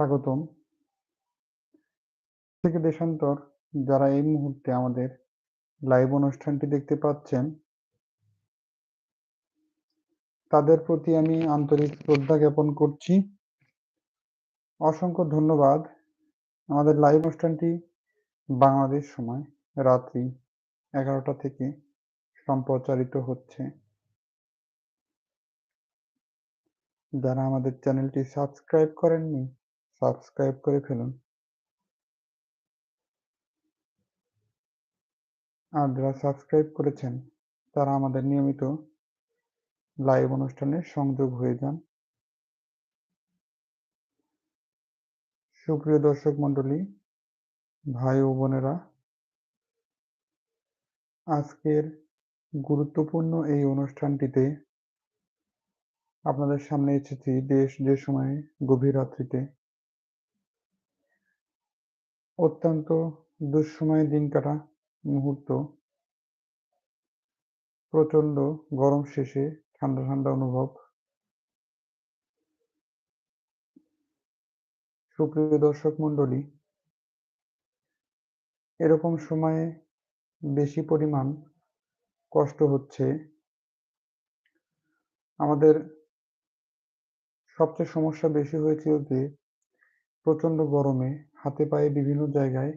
স্বাগতম। থেকে দেশান্তর যারা এই মুহূর্তে আমাদের লাইভ অনুষ্ঠানটি দেখতে পাচ্ছেন তাদের প্রতি আমি আন্তরিক শ্রদ্ধা জ্ঞাপন করছি। অসংখ্য ধন্যবাদ। আমাদের লাইভ অনুষ্ঠানটি বাংলাদেশ সময় রাত্রি ১১টা থেকে সম্প্রচারিত হচ্ছে। যারা আমাদের চ্যানেলটি সাবস্ক্রাইব করেননি, সাবস্ক্রাইব করে ফেলুন। আর যারা সাবস্ক্রাইব করেছেন তারা আমাদের নিয়মিত লাইভ অনুষ্ঠানে সংযোগ হয়ে যান। সুপ্রিয় দর্শক মণ্ডলী, ভাই ও বোনেরা, আজকের গুরুত্বপূর্ণ এই অনুষ্ঠানটিতে আপনাদের সামনে এসেছি দেশ যে সময়ে গভীর রাত্রিতে অত্যন্ত দুঃসময়ে দিন কাটা মুহূর্ত। প্রচণ্ড গরম শেষে ঠান্ডা ঠান্ডা অনুভব। সুপ্রিয় দর্শক মণ্ডলী, এরকম সময়ে বেশি পরিমাণ কষ্ট হচ্ছে। আমাদের সবচেয়ে সমস্যা বেশি হয়েছিল যে প্রচণ্ড গরমে হাতে পায়ে বিভিন্ন জায়গায়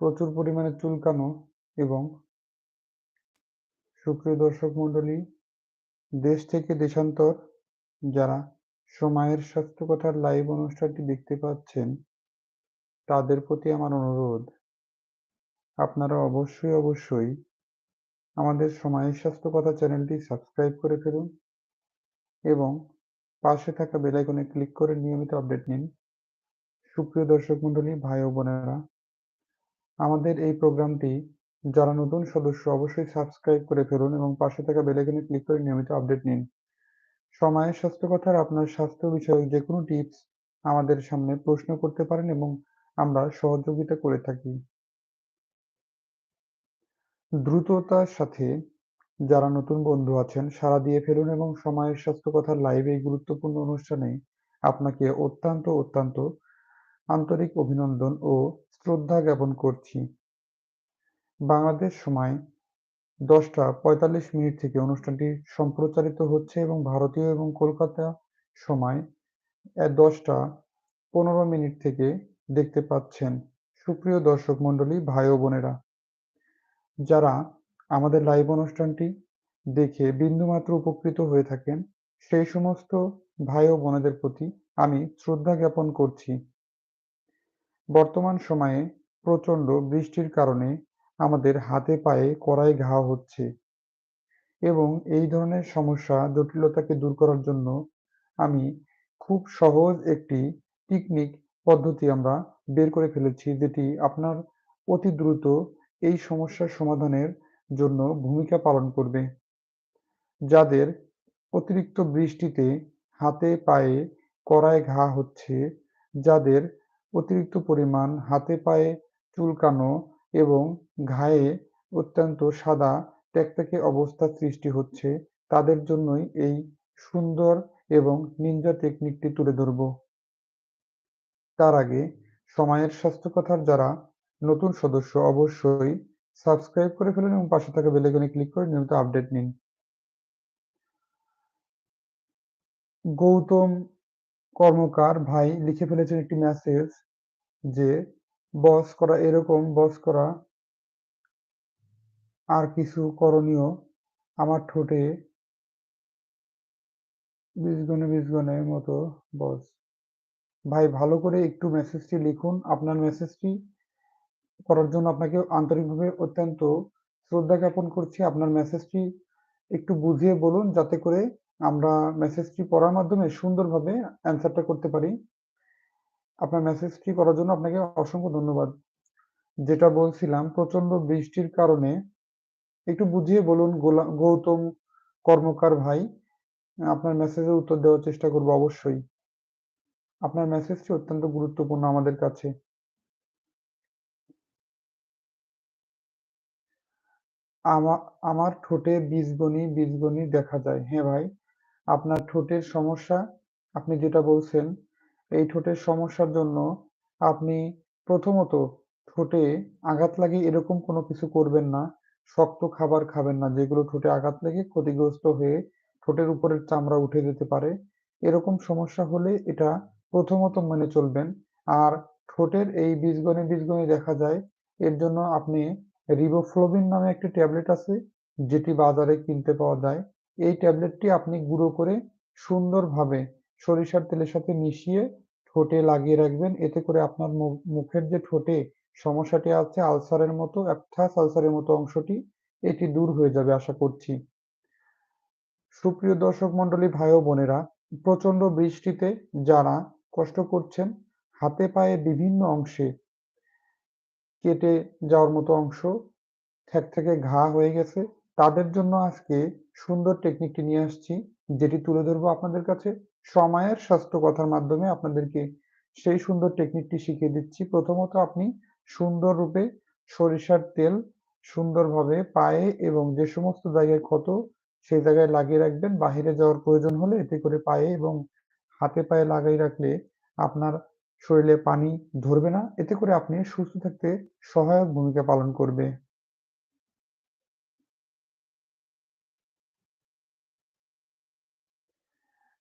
প্রচুর পরিমাণে চুলকানো এবং সুপ্রিয় দর্শক মণ্ডলী, দেশ থেকে দেশান্তর যারা সময়ের স্বাস্থ্য কথার লাইভ অনুষ্ঠানটি দেখতে পাচ্ছেন, তাদের প্রতি আমার অনুরোধ। আপনারা অবশ্যই অবশ্যই আমাদের সময়ের স্বাস্থ্য কথা চ্যানেলটি সাবস্ক্রাইব করে ফেলুন এবং পাশে থাকা বেলাইকনে ক্লিক করে নিয়মিত আপডেট নিন। সুপ্রিয় দর্শক মণ্ডলী, ভাই ও বোনেরা, আমাদের এই প্রোগ্রামটি যারা নতুন সদস্য অবশ্যই সাবস্ক্রাইব করে ফেলুন এবং পাশে থাকা বেলাইকনে ক্লিক করে নিয়মিত আপডেট নিন। সময়ের স্বাস্থ্য কথার আপনার স্বাস্থ্য বিষয়ক যে কোনো টিপস আমাদের সামনে প্রশ্ন করতে পারেন এবং আমরা সহযোগিতা করে থাকি। দ্রুততার সাথে যারা নতুন বন্ধু আছেন, সাড়া দিয়ে ফেলুন এবং সময়ের স্বাস্থ্য কথার লাইভ এই গুরুত্বপূর্ণ অনুষ্ঠানে আপনাকে অত্যন্ত অত্যন্ত আন্তরিক অভিনন্দন ও শ্রদ্ধা জ্ঞাপন করছি। বাংলাদেশ সময় দশটা পঁয়তাল্লিশ মিনিট থেকে অনুষ্ঠানটি সম্প্রচারিত হচ্ছে এবং ভারতীয় এবং কলকাতা সময় দশটা পনেরো মিনিট থেকে দেখতে পাচ্ছেন সুপ্রিয় দর্শক মণ্ডলী, ভাই ও বোনেরা। যারা আমাদের লাইভ অনুষ্ঠানটি দেখে বিন্দুমাত্র উপকৃত হয়ে থাকেন, সেই সমস্ত ভাই ও বোনেদের প্রতি আমি শ্রদ্ধা জ্ঞাপন করছি। বর্তমান সময়ে প্রচণ্ড বৃষ্টির কারণে আমাদের হাতে পায়ে কড়াই ঘা হচ্ছে এবং এই ধরনের সমস্যা জটিলতাকে দূর করার জন্য আমি খুব সহজ একটি টেকনিক পদ্ধতি আমরা বের করে ফেলেছি, যেটি আপনার অতি দ্রুত এই সমস্যার সমাধানের জন্য ভূমিকা পালন করবে। যাদের অতিরিক্ত বৃষ্টিতে হাতে পায়ে কড়ায় ঘা হচ্ছে, যাদের অতিরিক্ত পরিমাণ হাতে পায়ে চুলকানো এবং ঘায়ে অত্যন্ত সাদা ট্যাকট্যাকে অবস্থা সৃষ্টি হচ্ছে, তাদের জন্যই এই সুন্দর এবং নিনজা টেকনিকটি তুলে ধরব। তার আগে সময়ের স্বাস্থ্য কথার যারা নতুন সদস্য অবশ্যই সাবস্ক্রাইব করে ফেলুন এবং পাশে থাকা বেলাইকনে ক্লিক করে নিয়মিত আপডেট নিন। গৌতম কর্মকার ভাই লিখে ফেলেছেন একটি মেসেজ যে, বস করা এরকম, বস করা আর কিছু করণীয় আমার ঠোঁটে বীজগণে বীজগণের মতো বস। ভাই, ভালো করে একটু মেসেজটি লিখুন। আপনার মেসেজটি করার জন্য আপনাকে আন্তরিকভাবে অত্যন্ত শ্রদ্ধা জ্ঞাপন করছি। আপনার মেসেজটি একটু বুঝিয়ে বলুন যাতে করে আমরা মেসেজটি পড়ার মাধ্যমে সুন্দরভাবে অ্যান্সারটা করতে পারি। আপনার মেসেজটি করার জন্য আপনাকে অসংখ্য ধন্যবাদ। যেটা বলছিলাম প্রচণ্ড বৃষ্টির কারণে একটু বুঝিয়ে বলুন গৌতম কর্মকার ভাই, আপনার মেসেজের উত্তর দেওয়ার চেষ্টা করব অবশ্যই। আপনার মেসেজটি অত্যন্ত গুরুত্বপূর্ণ আমাদের কাছে। আমার ঠোঁটে বীজগণি বীজগণি দেখা যায়। হ্যাঁ ভাই। আপনার ঠোঁটের সমস্যা আপনি যেটা বলছেন এই ঠোঁটের সমস্যার জন্য আপনি প্রথমত ঠোঁটে আঘাত লাগে এরকম কোনো কিছু করবেন না। শক্ত খাবার খাবেন না যেগুলো ঠোঁটে আঘাত লেগে ক্ষতিগ্রস্ত হয়ে ঠোঁটের উপরের চামড়া উঠে যেতে পারে। এরকম সমস্যা হলে এটা প্রথমত মেনে চলবেন। আর ঠোঁটের এই বীজগণি, বীজগণি দেখা যায় এর জন্য আপনি রিবোফ্লাভিন নামে একটি ট্যাবলেট আছে যেটি বাজারে কিনতে পাওয়া যায়। এই ট্যাবলেটটি আপনি গুঁড়ো করে সুন্দরভাবে সরিষার তেলের সাথে মিশিয়ে ঠোঁটে লাগিয়ে রাখবেন। এতে করে আপনার মুখের যে ঠোঁটে সমস্যাটি আছে আলসারের মতো অ্যাপথাস আলসারের মতো অংশটি এটি দূর হয়ে যাবে আশা করছি। সুপ্রিয় দর্শক মণ্ডলী ভাই ও বোনেরা, প্রচণ্ড বৃষ্টিতে যারা কষ্ট করছেন, হাতে পায়ে বিভিন্ন অংশে কেটে যাওয়ার মতো অংশ থেকে ঘা হয়ে গেছে, তাদের জন্য আজকে সুন্দর টেকনিকটি নিয়ে আসছি, যেটি তুলে ধরবো আপনাদের কাছে। সময়ের স্বাস্থ্য কথার মাধ্যমে আপনাদেরকে সেই সুন্দর টেকনিকটি শিখিয়ে দিচ্ছি। প্রথমত আপনি সুন্দর রূপে সরিষার তেল সুন্দরভাবে পায়ে এবং যে সমস্ত জায়গায় ক্ষত সেই জায়গায় লাগিয়ে রাখবেন। বাহিরে যাওয়ার প্রয়োজন হলে এতে করে পায়ে এবং হাতে পায়ে লাগাই রাখলে আপনার শরীরে পানি ধরবে না। এতে করে আপনি সুস্থ থাকতে সহায়ক ভূমিকা পালন করবে।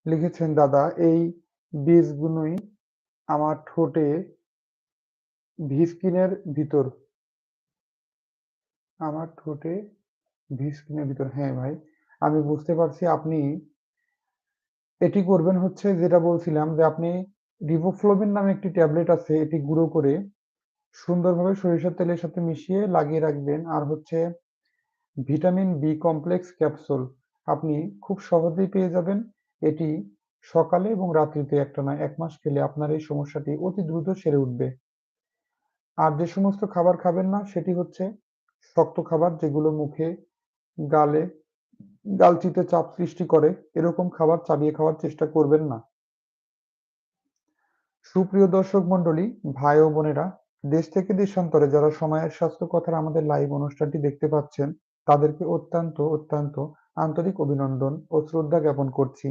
লিখেছেন, দাদা, এই বীজগুলোই আমার ঠোঁটে ভিস্কিনের ভিতর। আমার ঠোঁটে ভিস্কিনের ভিতর। হ্যাঁ ভাই, আমি বুঝতে পারছি আপনি এটি করবেন হচ্ছে যেটা বলছিলাম যে আপনি রিবোফ্লোভিন নামে একটি ট্যাবলেট আছে, এটি গুঁড়ো করে সুন্দরভাবে সরিষার তেলের সাথে মিশিয়ে লাগিয়ে রাখবেন। আর হচ্ছে ভিটামিন বি কমপ্লেক্স ক্যাপসুল আপনি খুব সহজেই পেয়ে যাবেন। এটি সকালে এবং রাত্রিতে একটানা এক মাস খেলে আপনার এই সমস্যাটি অতি দ্রুত সেরে উঠবে। আর যে সমস্ত খাবার খাবেন না, সেটি হচ্ছে শক্ত খাবার যেগুলো মুখে, গালে, গালচিতে চাপ সৃষ্টি করে, এরকম খাবার চাবিয়ে খাওয়ার চেষ্টা করবেন না। সুপ্রিয় দর্শক মন্ডলী ভাই ও বোনেরা, দেশ থেকে দেশান্তরে যারা সময়ের স্বাস্থ্য কথার আমাদের লাইভ অনুষ্ঠানটি দেখতে পাচ্ছেন, তাদেরকে অত্যন্ত অত্যন্ত আন্তরিক অভিনন্দন ও শ্রদ্ধা জ্ঞাপন করছি।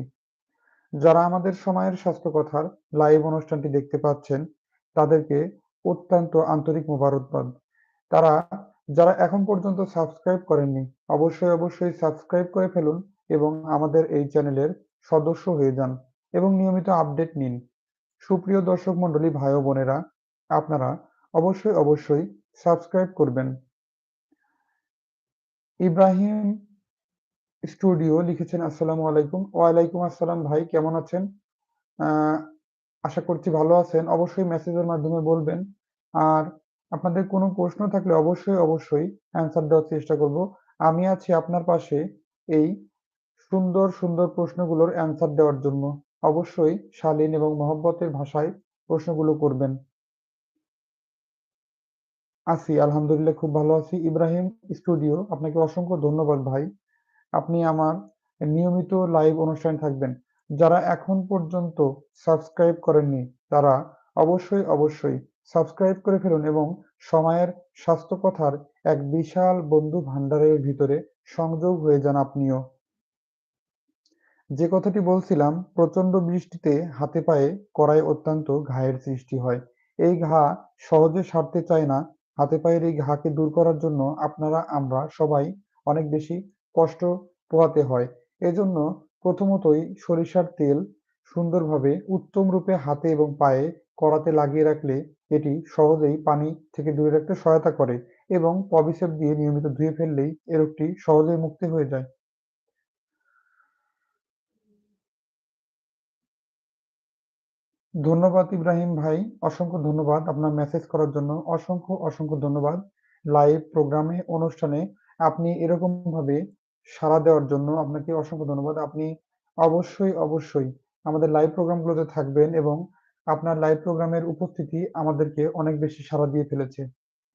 যারা আমাদের সময়ের স্বাস্থ্য কথার লাইভ অনুষ্ঠানটি দেখতে পাচ্ছেন, তাদেরকে অত্যন্ত আন্তরিক মোবারকবাদ। তারা, যারা এখন পর্যন্ত সাবস্ক্রাইব করেননি, অবশ্যই অবশ্যই সাবস্ক্রাইব করে ফেলুন এবং আমাদের এই চ্যানেলের সদস্য হয়ে যান এবং নিয়মিত আপডেট নিন। সুপ্রিয় দর্শক মন্ডলী ভাই ও বোনেরা, আপনারা অবশ্যই অবশ্যই সাবস্ক্রাইব করবেন। ইব্রাহিম স্টুডিও লিখেছেন, আসসালামু আলাইকুম। ওয়ালাইকুম আসসালাম ভাই, কেমন আছেন? আশা করছি ভালো আছেন। অবশ্যই মেসেজের মাধ্যমে বলবেন। আর আপনাদের কোনো প্রশ্ন থাকলে অবশ্যই অবশ্যই অ্যান্সার দেওয়ার চেষ্টা করব। আমি আছি আপনার পাশে এই সুন্দর সুন্দর প্রশ্নগুলোর অ্যান্সার দেওয়ার জন্য। অবশ্যই শালীন এবং মহব্বতের ভাষায় প্রশ্নগুলো করবেন। আছি, আলহামদুলিল্লাহ, খুব ভালো আছি। ইব্রাহিম স্টুডিও, আপনাকে অসংখ্য ধন্যবাদ ভাই। আপনি আমার নিয়মিত লাইভ অনুষ্ঠানে থাকবেন। যারা এখন পর্যন্ত সাবস্ক্রাইব করেননি, তারা অবশ্যই অবশ্যই সাবস্ক্রাইব করে ফেলুন এবং সময়ের স্বাস্থ্য কথার এক বিশাল বন্ধু ভান্ডারের ভিতরে সংযোগ হয়ে যান আপনিও। যে কথাটি বলছিলাম প্রচণ্ড বৃষ্টিতে হাতে পায়ে কড়াই অত্যন্ত ঘায়ের সৃষ্টি হয়। এই ঘা সহজে সারতে চায় না। হাতে পায়ের এই ঘাকে দূর করার জন্য আপনারা, আমরা সবাই অনেক বেশি কষ্ট পোহাতে হয়। এজন্য প্রথমতই সরিষার তেল সুন্দরভাবে উত্তম রূপে হাতে এবং পায়ে কড়াতে লাগিয়ে রাখলে এটি সহজেই পানি থেকে দূরে রাখতে সহায়তা করে এবং পবিসেপ দিয়ে নিয়মিত ধুয়ে ফেললেই এ রোগটি সহজেই মুক্তি হয়ে যায়। ধন্যবাদ ইব্রাহিম ভাই, অসংখ্য ধন্যবাদ আপনার মেসেজ করার জন্য। অসংখ্য অসংখ্য ধন্যবাদ। লাইভ প্রোগ্রামে অনুষ্ঠানে আপনি এরকম ভাবে সাড়া দেওয়ার জন্য আপনাকে অসংখ্য ধন্যবাদ। আপনি অবশ্যই অবশ্যই আমাদের লাইভ প্রোগ্রামগুলোতে থাকবেন এবং আপনার লাইভ প্রোগ্রামের উপস্থিতি আমাদেরকে অনেক বেশি সাড়া দিয়ে ফেলেছে।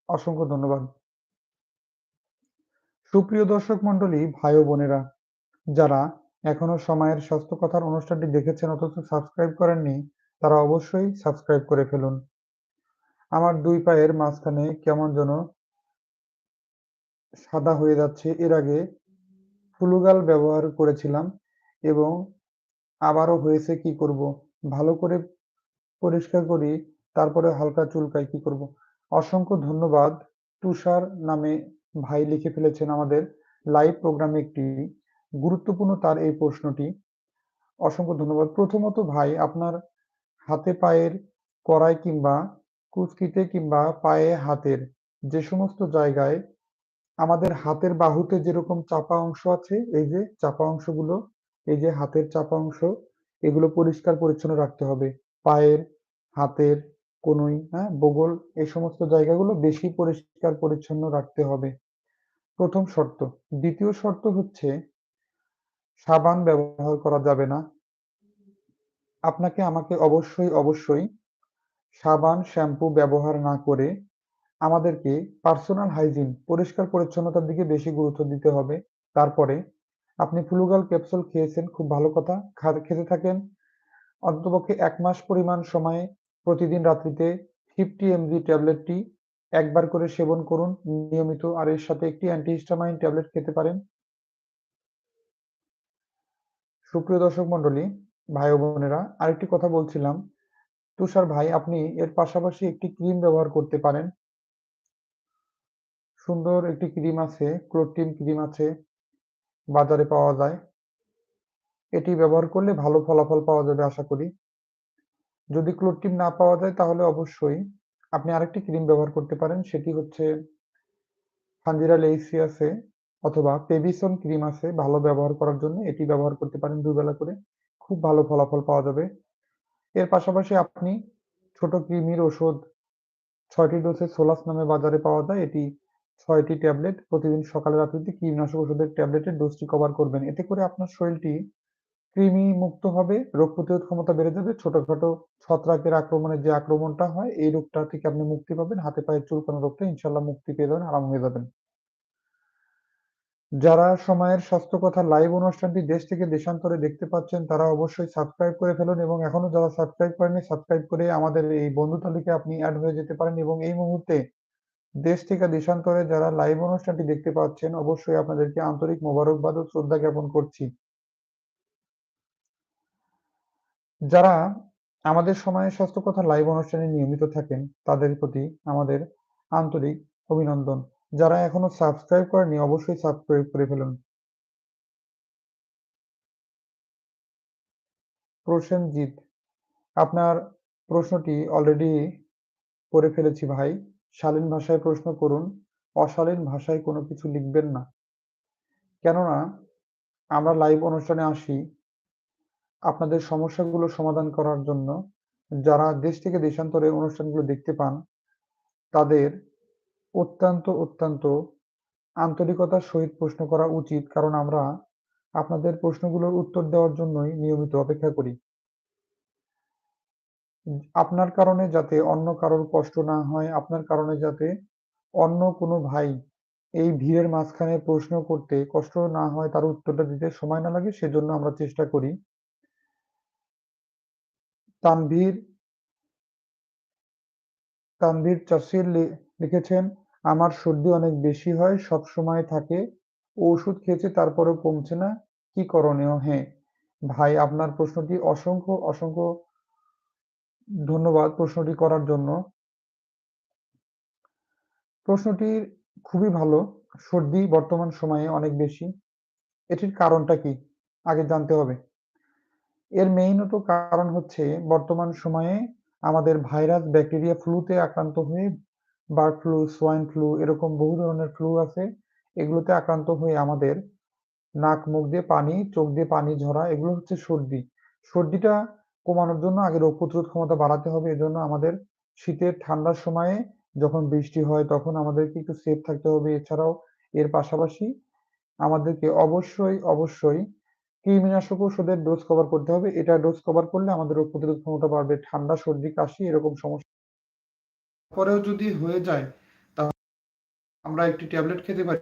অসংখ্য ধন্যবাদ। সুপ্রিয় দর্শক মন্ডলী ভাই ও বোনেরা, যারা এখনও সময়ের স্বাস্থ্য কথার অনুষ্ঠানটি দেখেছেন অথচ সাবস্ক্রাইব করেননি, তারা অবশ্যই সাবস্ক্রাইব করে ফেলুন। আমার দুই পায়ের মাঝখানে কেমন যেন সাদা হয়ে যাচ্ছে। এর আগে ফুলুগাল ব্যবহার করেছিলাম এবং আবারও হয়েছে কি করব? ভালো করে পরিষ্কার করি, তারপরে হালকা চুলকায় কি করব? অসংখ্য ধন্যবাদ। তুষার নামে ভাই লিখে ফেলেছেন আমাদের লাইভ প্রোগ্রামে একটি গুরুত্বপূর্ণ তার এই প্রশ্নটি। অসংখ্য ধন্যবাদ। প্রথমত ভাই, আপনার হাতে পায়ের কড়াই কিংবা কুচকিতে কিংবা পায়ে হাতের যে সমস্ত জায়গায় আমাদের হাতের বাহুতে যেরকম চাপা অংশ আছে, এই যে চাপা অংশগুলো, এই যে হাতের চাপা অংশ, এগুলো পরিষ্কার পরিচ্ছন্ন রাখতে হবে। পায়ের, হাতের, কনুই হ্যাঁ বগল, এই সমস্ত জায়গাগুলো বেশি পরিষ্কার পরিচ্ছন্ন রাখতে হবে। প্রথম শর্ত। দ্বিতীয় শর্ত হচ্ছে সাবান ব্যবহার করা যাবে না। আপনাকে আমাকে অবশ্যই অবশ্যই সাবান, শ্যাম্পু ব্যবহার না করে আমাদেরকে পার্সোনাল হাইজিন পরিষ্কার পরিচ্ছন্নতার দিকে বেশি গুরুত্ব দিতে হবে। তারপরে আপনি ফ্লুগাল ক্যাপসুল খেয়েছেন, খুব ভালো কথা। খেতে থাকেন অন্তপক্ষে এক মাস পরিমাণ সময়ে প্রতিদিন রাত্রিতে ফিফটি এমজি ট্যাবলেটটি একবার করে সেবন করুন। নিয়মিত আর এর সাথে একটি অ্যান্টিহিস্টামাইন ট্যাবলেট খেতে পারেন। সুপ্রিয় দর্শক মন্ডলী ভাই বোনেরা, আরেকটি কথা বলছিলাম। তুষার ভাই, আপনি এর পাশাপাশি একটি ক্রিম ব্যবহার করতে পারেন। সুন্দর একটি ক্রিম আছে ক্লোটিন ক্রিম আছে, বাজারে পাওয়া যায়। এটি ব্যবহার করলে ভালো ফলাফল পাওয়া যাবে আশা করি। যদি ক্লোটিন না পাওয়া যায় তাহলে অবশ্যই আপনি আরেকটি ক্রিম ব্যবহার করতে পারেন, সেটি হচ্ছে ফানজিরা লেইসি আছে অথবা পেবিসন ক্রিম আছে, ভালো ব্যবহার করার জন্য এটি ব্যবহার করতে পারেন দুবেলা করে। খুব ভালো ফলাফল পাওয়া যাবে। এর পাশাপাশি আপনি ছোট কৃমির ওষুধ ছয়টি ডোজে সোলাস নামে বাজারে পাওয়া যায়, এটি ছয়টি ট্যাবলেট প্রতিদিন সকালে রাত্রিতে কীটনাশক ওষুধের ট্যাবলেটের ডোজটি কভার করবেন। এতে করে আপনার শরীরটি কৃমি মুক্ত হবে, রোগ প্রতিরোধ ক্ষমতা বেড়ে যাবে। ছোটখাটো ছত্রাকের আক্রমণের যে আক্রমণটা হয়, এই রোগটা থেকে আপনি মুক্তি পাবেন। হাতে পায়ে চুলকানো রোগটা ইনশাল্লাহ মুক্তি পেয়ে যাবেন, আরাম হয়ে যাবেন। যারা সময়ের স্বাস্থ্য কথা লাইভ অনুষ্ঠানটি দেশ থেকে দেশান্তরে দেখতে পাচ্ছেন, তারা অবশ্যই সাবস্ক্রাইব করে ফেলুন এবং এখনও যারা সাবস্ক্রাইব করেনি সাবস্ক্রাইব করে আমাদের এই বন্ধু তালিকায় আপনি অ্যাড হয়ে যেতে পারেন এবং এই মুহূর্তে দেশ থেকে দেশান্তরে যারা লাইভ অনুষ্ঠানটি দেখতে পাচ্ছেন, অবশ্যই আপনাদেরকে আন্তরিক মোবারকবাদ ও শ্রদ্ধা জ্ঞাপন করছি। যারা আমাদের সময়ের স্বাস্থ্য কথা লাইভ অনুষ্ঠানে নিয়মিত থাকেন, তাদের প্রতি আমাদের আন্তরিক অভিনন্দন। যারা এখনও সাবস্ক্রাইব করেনি অবশ্যই সাবস্ক্রাইব করে ফেলুন। প্রসেনজিৎ, আপনার প্রশ্নটি অলরেডি করে ফেলেছি ভাই। শালীন ভাষায় প্রশ্ন করুন, অশালীন ভাষায় কোনো কিছু লিখবেন না। কেননা, আমরা লাইভ অনুষ্ঠানে আসি, আপনাদের সমস্যাগুলো সমাধান করার জন্য যারা দেশ থেকে দেশান্তরে অনুষ্ঠানগুলো দেখতে পান, তাদের অত্যন্ত অত্যন্ত আন্তরিকতার সহিত প্রশ্ন করা উচিত, কারণ আমরা আপনাদের প্রশ্নগুলোর উত্তর দেওয়ার জন্যই নিয়মিত অপেক্ষা করি। আপনার কারণে যাতে অন্য কারোর কষ্ট না হয়, আপনার কারণে যাতে অন্য কোনো ভাই এই ভিড়ের মাঝখানে প্রশ্ন করতে কষ্ট না হয়, তার উত্তরটা দিতে সময় না লাগে, সেজন্য আমরা চেষ্টা করি। তানভীর তানভীর চাষির লিখেছেন, আমার সর্দি অনেক বেশি হয়, সব সময় থাকে, ওষুধ খেয়েছে, তারপরেও কমছে না, কি করণীয়? হ্যাঁ ভাই, আপনার প্রশ্নটি অসংখ্য অসংখ্য ধন্যবাদ প্রশ্নটি করার জন্য। প্রশ্নটি খুবই ভালো, সর্দি বর্তমান সময়ে অনেক বেশি। এটির কারণটা কি? আগে জানতে হবে। এর মেইনত কারণ হচ্ছে বর্তমান সময়ে আমাদের ভাইরাস, ব্যাকটেরিয়া ফ্লুতে আক্রান্ত হয়ে বার্ড ফ্লু সোয়াইন ফ্লু এরকম বহু ধরনের ফ্লু আছে। এগুলোতে আক্রান্ত হয়ে আমাদের নাক, মুখ দিয়ে পানি, চোখ দিয়ে পানি ঝরা, এগুলো হচ্ছে সর্দি। সর্দিটা কমানোর জন্য আগে রোগ প্রতিরোধ ক্ষমতা বাড়াতে হবে। এজন্য আমাদের শীতের ঠান্ডার সময়ে যখন বৃষ্টি হয় তখন আমাদেরকে একটু সেফ থাকতে হবে। এছাড়াও এর পাশাপাশি আমাদেরকে অবশ্যই অবশ্যই কৃমিনাশক ওষুধের ডোজ কভার করতে হবে। এটা ডোজ কভার করলে আমাদের রোগ প্রতিরোধ ক্ষমতা বাড়বে। ঠান্ডা, সর্দি, কাশি এরকম সমস্যা পরেও যদি হয়ে যায় তাহলে আমরা একটি ট্যাবলেট খেতে পারি।